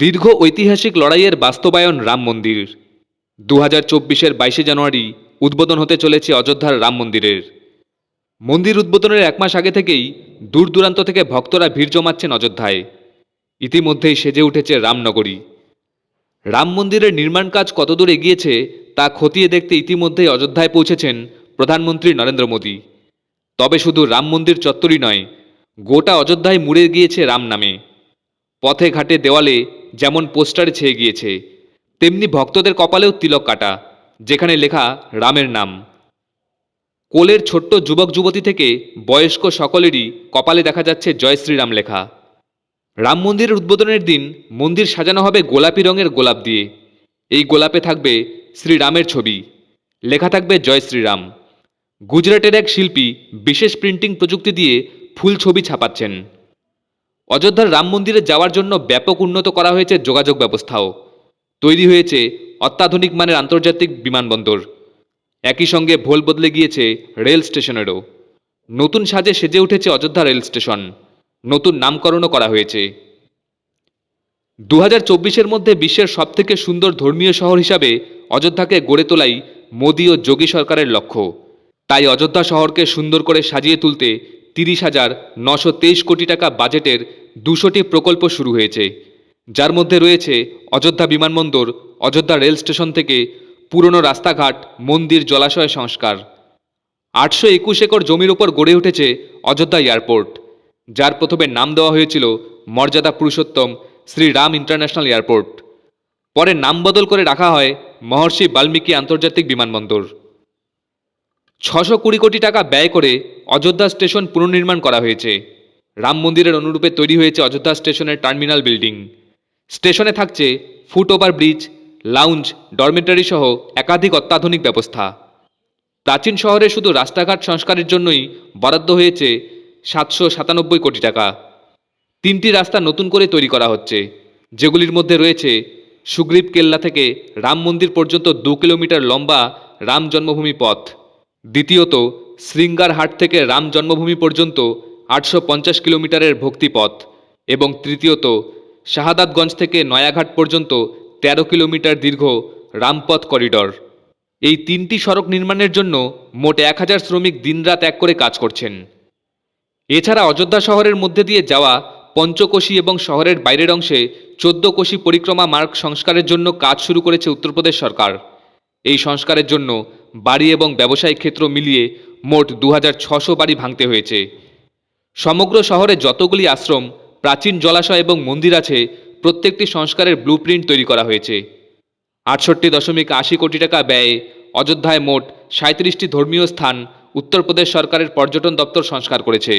দীর্ঘ ঐতিহাসিক লড়াইয়ের বাস্তবায়ন রাম মন্দির। দু হাজার চব্বিশের বাইশে জানুয়ারি উদ্বোধন হতে চলেছে অযোধ্যার রাম মন্দিরের। মন্দির উদ্বোধনের এক মাস আগে থেকেই দূর দূরান্ত থেকে ভক্তরা ভিড় জমাচ্ছেন অযোধ্যায়। ইতিমধ্যেই সেজে উঠেছে রামনগরী। রাম মন্দিরের নির্মাণ কাজ কতদূর এগিয়েছে তা খতিয়ে দেখতে ইতিমধ্যেই অযোধ্যায় পৌঁছেছেন প্রধানমন্ত্রী নরেন্দ্র মোদী। তবে শুধু রাম মন্দির চত্বরই নয়, গোটা অযোধ্যায় মুড়ে গিয়েছে রাম নামে। পথে ঘাটে দেওয়ালে যেমন পোস্টারে ছেয়ে গিয়েছে, তেমনি ভক্তদের কপালেও তিলক কাটা, যেখানে লেখা রামের নাম। কোলের ছোট্ট যুবক যুবতী থেকে বয়স্ক সকলেরই কপালে দেখা যাচ্ছে জয় শ্রীরাম লেখা। রাম মন্দিরের উদ্বোধনের দিন মন্দির সাজানো হবে গোলাপি রঙের গোলাপ দিয়ে। এই গোলাপে থাকবে শ্রীরামের ছবি। লেখা থাকবে জয় শ্রীরাম। গুজরাটের এক শিল্পী বিশেষ প্রিন্টিং প্রযুক্তি দিয়ে ফুল ছবি ছাপাচ্ছেন। অযোধ্যার রাম মন্দিরে যাওয়ার জন্য ব্যাপক উন্নত করা হয়েছে যোগাযোগ ব্যবস্থাও। তৈরি হয়েছে অত্যাধুনিক মানের আন্তর্জাতিক বিমানবন্দর। একই সঙ্গে ভোল বদলে গিয়েছে রেল স্টেশনেরও। নতুন সাজে সেজে উঠেছে অযোধ্যা রেল স্টেশন। নতুন নামকরণও করা হয়েছে। দু হাজার মধ্যে বিশ্বের সবথেকে সুন্দর ধর্মীয় শহর হিসাবে অযোধ্যাকে গড়ে তোলাই মোদী ও যোগী সরকারের লক্ষ্য। তাই অযোধ্যা শহরকে সুন্দর করে সাজিয়ে তুলতে তিরিশ হাজার নশো তেইশ কোটি টাকা বাজেটের দুশোটি প্রকল্প শুরু হয়েছে। যার মধ্যে রয়েছে অযোধ্যা বিমানবন্দর, অযোধ্যা রেল স্টেশন থেকে পুরনো রাস্তাঘাট, মন্দির জলাশয় সংস্কার। আটশো একুশ একর জমির ওপর গড়ে উঠেছে অযোধ্যা এয়ারপোর্ট। যার প্রথমে নাম দেওয়া হয়েছিল মর্যাদা পুরুষোত্তম শ্রী রাম ইন্টারন্যাশনাল এয়ারপোর্ট। পরে নাম বদল করে রাখা হয় মহর্ষি বাল্মীকি আন্তর্জাতিক বিমানবন্দর। ছশো কুড়ি কোটি টাকা ব্যয় করে অযোধ্যা স্টেশন পুনর্নির্মাণ করা হয়েছে। রাম মন্দিরের অনুরূপে তৈরি হয়েছে অযোধ্যা স্টেশনের টার্মিনাল বিল্ডিং। স্টেশনে থাকছে foot over bridge, lounge, dormitory সহ একাধিক অত্যাধুনিক ব্যবস্থা। প্রাচীন শহরে শুধু রাস্তাঘাট সংস্কারের জন্যই বরাদ্দ হয়েছে সাতশো সাতানব্বই কোটি টাকা। তিনটি রাস্তা নতুন করে তৈরি করা হচ্ছে, যেগুলির মধ্যে রয়েছে সুগ্রীব কেল্লা থেকে রাম মন্দির পর্যন্ত দু কিলোমিটার লম্বা রাম জন্মভূমি পথ। দ্বিতীয়ত শৃঙ্গার হাট থেকে রাম জন্মভূমি পর্যন্ত আটশো পঞ্চাশ কিলোমিটারের ভক্তিপথ এবং তৃতীয়ত, শাহাদাতগঞ্জ থেকে নয়াঘাট পর্যন্ত তেরো কিলোমিটার দীর্ঘ রামপথ করিডর। এই তিনটি সড়ক নির্মাণের জন্য মোট এক হাজার শ্রমিক দিনরাত এক করে কাজ করছেন। এছাড়া অযোধ্যা শহরের মধ্যে দিয়ে যাওয়া পঞ্চকোশী এবং শহরের বাইরের অংশে চোদ্দ কোশী পরিক্রমা মার্গ সংস্কারের জন্য কাজ শুরু করেছে উত্তরপ্রদেশ সরকার। এই সংস্কারের জন্য বাড়ি এবং ব্যবসায়িক ক্ষেত্র মিলিয়ে মোট দু বাড়ি ভাঙতে হয়েছে। সমগ্র শহরে যতগুলি আশ্রম, প্রাচীন জলাশয় এবং মন্দির আছে, প্রত্যেকটি সংস্কারের ব্লুপ্রিন্ট তৈরি করা হয়েছে। আটষট্টি দশমিক আশি কোটি টাকা ব্যয়ে অযোধ্যায় মোট সাঁত্রিশটি ধর্মীয় স্থান উত্তরপ্রদেশ সরকারের পর্যটন দপ্তর সংস্কার করেছে।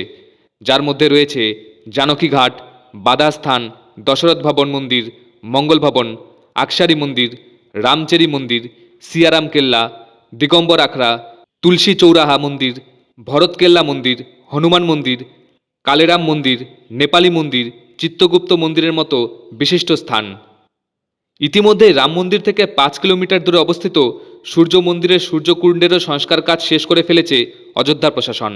যার মধ্যে রয়েছে জানকীঘাট বাদাস্থান দশরথ ভবন মন্দির, মঙ্গল ভবন, আকসারি মন্দির, রামচেরি মন্দির, সিয়ারাম কেল্লা দিগম্বর আখড়া, তুলসী চৌরাহা মন্দির, ভরতকেল্লা মন্দির, হনুমান মন্দির, কালেরাম মন্দির, নেপালি মন্দির, চিত্তগুপ্ত মন্দিরের মতো বিশিষ্ট স্থান। ইতিমধ্যে রাম মন্দির থেকে পাঁচ কিলোমিটার দূরে অবস্থিত সূর্য মন্দিরের সূর্যকুণ্ডেরও সংস্কার কাজ শেষ করে ফেলেছে অযোধ্যা প্রশাসন।